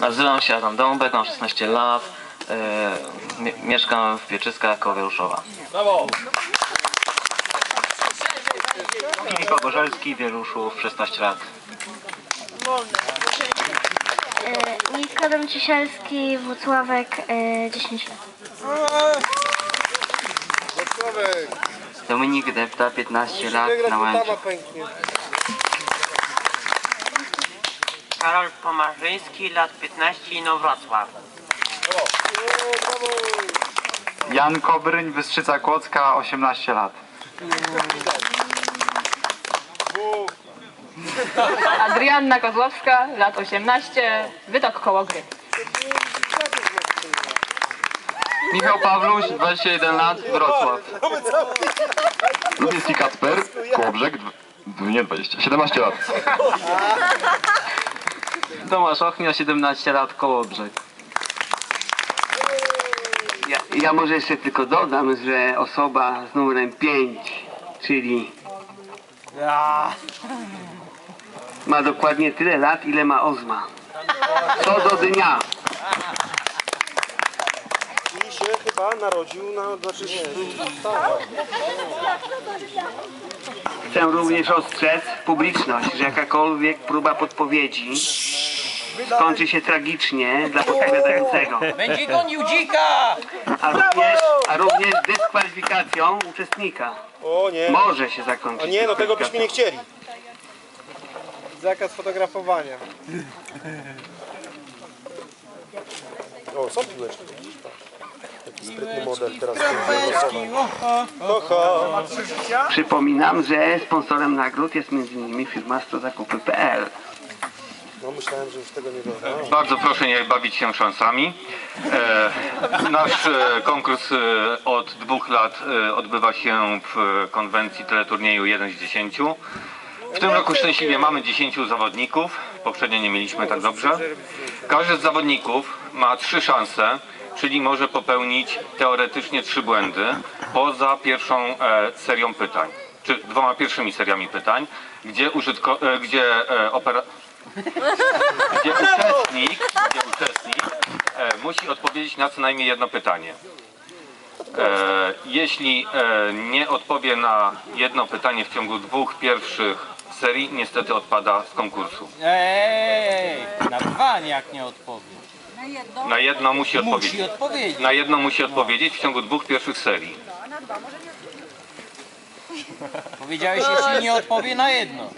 Nazywam się Adam Dąbek, mam 16 lat. e, mie- mieszkam w Pieczyskach koło Wieruszowa. Filip Ogorzelski, Wieruszów, 16 lat. E, Miska Dom Ciesielski, Włocławek, e, 10 lat. Dominik Depta, 15 lat, na Łęczy. Karol Pomarzyński, lat 15, no Wrocław. O, brawo! Jan Kobryń, Wystrzyca Kłodzka, 18 lat. Adrianna Kozłowska, lat 18, wytok koło gry. Michał Pawluś, 21 lat, Wrocław. Lubiński Kacper, Kołobrzeg, nie 20, 17 lat. Tomasz Ochmia, 17 lat, Kołobrzeg. Ja, ja może jeszcze tylko dodam, że osoba z numerem 5, czyli ma dokładnie tyle lat, ile ma Ozma. Co do dnia. i się chyba narodził na, znaczy tak. Chcę również ostrzec publiczność, że jakakolwiek próba podpowiedzi skończy się tragicznie dla podpowiadającego, Będzie gonił dzika! a również, a również dyskwalifikacją uczestnika. O nie, Może się zakończyć. o nie, no tego byśmy nie chcieli. Zakaz fotografowania. O, są piłeczki. Taki sprytny model teraz. Ho, ho. Przypominam, że sponsorem nagród jest m.in. firma strozakupy.pl. No myślałem, że już tego nie. Bardzo proszę nie bawić się szansami. E, nasz e, konkurs e, od dwóch lat e, odbywa się w konwencji teleturnieju 1 z 10. W tym roku szczęśliwie mamy 10 zawodników. Poprzednio nie mieliśmy tak dobrze. Każdy z zawodników ma trzy szanse, czyli może popełnić teoretycznie trzy błędy poza pierwszą e, serią pytań, czy dwoma pierwszymi seriami pytań, gdzie, użytko, e, gdzie opera, gdzie uczestnik, gdzie uczestnik e, musi odpowiedzieć na co najmniej jedno pytanie. E, jeśli e, nie odpowie na jedno pytanie w ciągu dwóch pierwszych serii, niestety odpada z konkursu. Ej, na dwa jak nie odpowie. Na jedno musi odpowiedzieć. Musi odpowiedzieć. Na jedno musi odpowiedzieć w ciągu dwóch pierwszych serii. Powiedziałeś, jeśli nie odpowie na jedno.